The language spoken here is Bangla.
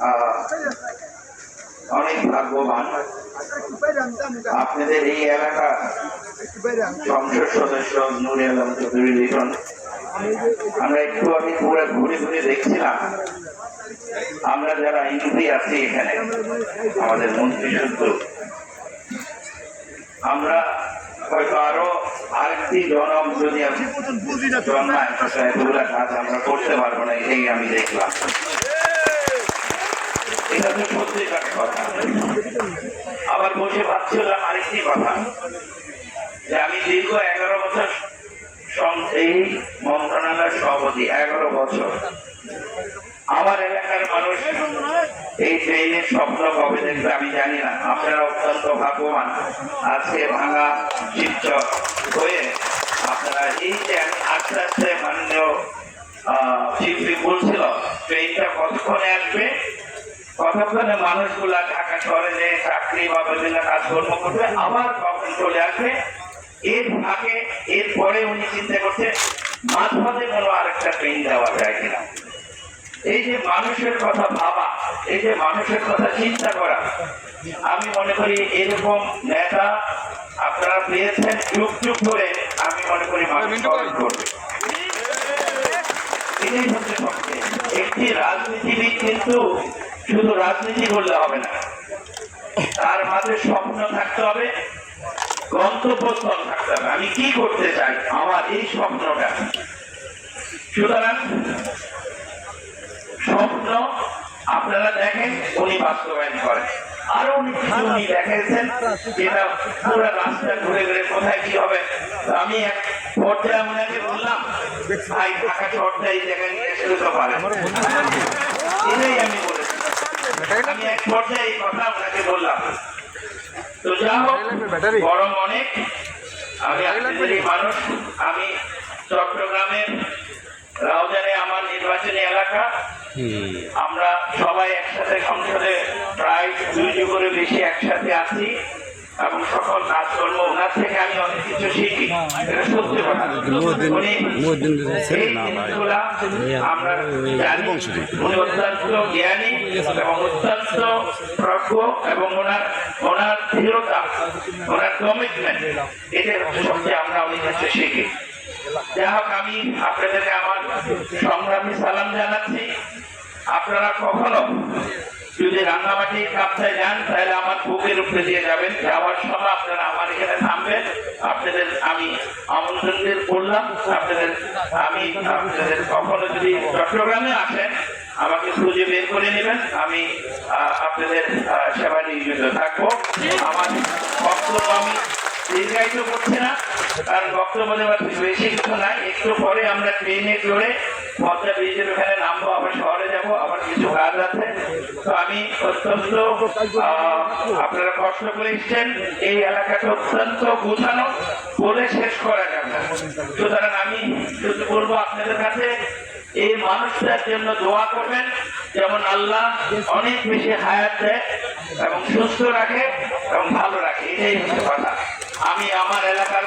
আহ, অনেক ভাগ্যবান। আপনাদের এই এলাকা সংসদ সদস্য নুরে আলম চৌধুরী লিটন আমরা একটু আমি পুরো ঘুরে ঘুরে দেখছিলাম। আমরা যারা ইউপি আছি এখানে আমাদের মন্ত্রী শুদ্ধ। আমরা হয়তো আরও আরেকটি জনম যদি জন্মায় আমরা করতে পারব না এটাই আমি দেখলাম। আবার বসে ভাবছিলাম আরেকটি কথা। যে আমি দীর্ঘ এগারো বছর এই মন্ত্রণালয়ের সভাপতি, এগারো বছর। আমার এলাকার মানুষ এই ট্রেনের স্বপ্ন কবে দেখবে আমি জানি না। আপনারা অত্যন্ত ভাগ্যবান। আজকে ভাঙা শিবচর হয়ে আপনারা এই আমি আস্তে আস্তে মাননীয় শিল্পী বলছিল, ট্রেনটা কতক্ষণে আসবে? কতক্ষণে মানুষগুলা ঢাকা শহরে যে চাকরি বা বিভিন্ন কাজকর্ম করবে আবার কখন চলে আসবে। এর ফাঁকে এর পরে উনি চিন্তা করছে মাঝপথে কোনো আরেকটা ট্রেন দেওয়া যায় কিনা। এই যে মানুষের কথা ভাবা এই যে মানুষের কথা চিন্তা করা আমি মনে করি এরকম নেতা আপনারা পেয়েছেন যুগ যুগ ধরে আমি মনে করি মানুষ করবে। হচ্ছে একটি রাজনীতিবিদ কিন্তু শুধু রাজনীতি করলে হবে না। তার মাঝে স্বপ্ন থাকতে হবে, গন্তব্যস্থল থাকতে হবে। আমি কি করতে চাই? আমার এই স্বপ্নটা। সুতরাং স্বপ্ন আপনারা দেখেন, উনি বাস্তবায়ন করেন। আরও উনি দেখাইছেন যেটা পুরো রাস্তা ঘুরে ঘুরে কোথায় কি হবে। আমি এক পর্যায়ে ওনাকে বললাম, ভাই ঢাকা শহরটা এই জায়গায় নিয়ে এসে তো পারে এটাই আমি আমি এক পর্যায়ে এই কথা ওনাকে বললাম। তো যা হোক গরম অনেক। আমি মানুষ আমি চট্টগ্রামের রাউজানে আমার নির্বাচনী এলাকা। আমরা সবাই একসাথে সংসদে প্রায় দুই যুগের বেশি একসাথে আছি। এবং সকল কাজকর্ম ওনার থেকে আমি অনেক কিছু শিখি। এটা সত্যি কথা। উনি এই জিনিসগুলা আমরা জানি উনি অত্যন্ত জ্ঞানী এবং অত্যন্ত প্রজ্ঞ এবং ওনার ওনার দৃঢ়তা ওনার কমিটমেন্ট এটা হচ্ছে সবচেয়ে আমরা অনেক কিছু শিখি। যাই হোক আমি আপনাদেরকে আমার সংগ্রামী সালাম জানাচ্ছি। আপনারা কখনো যদি রান্নাবাটি কাপটায় যান, তাহলে আমার বুকের উপরে দিয়ে যাবেন। যাওয়ার সময় আপনারা আমার এখানে থামবেন। আপনাদের আমি আমন্ত্রণ দিয়ে করলাম আপনাদের আমি আপনাদের কখনো যদি চট্টগ্রামে আসেন, আমাকে খুঁজে বের করে নেবেন। আমি আপনাদের সেবা নিয়োজিত থাকব। আমার বক্তব্য আমি দীর্ঘায়িত করছি না, কারণ বক্তব্য দেওয়ার বেশি কিছু নাই। একটু পরে আমরা ট্রেনে চড়ে আমি আপনারা এই এলাকাটা অত্যন্ত গোছানো বলে শেষ করা যাবে সুতরাং আমি বলব আপনাদের কাছে, এই মানুষটার জন্য দোয়া করবেন, যেমন আল্লাহ অনেক বেশি হায়াত দেয় এবং সুস্থ রাখে এবং ভালো রাখে। এটাই হচ্ছে কথা। আমি আমার এলাকার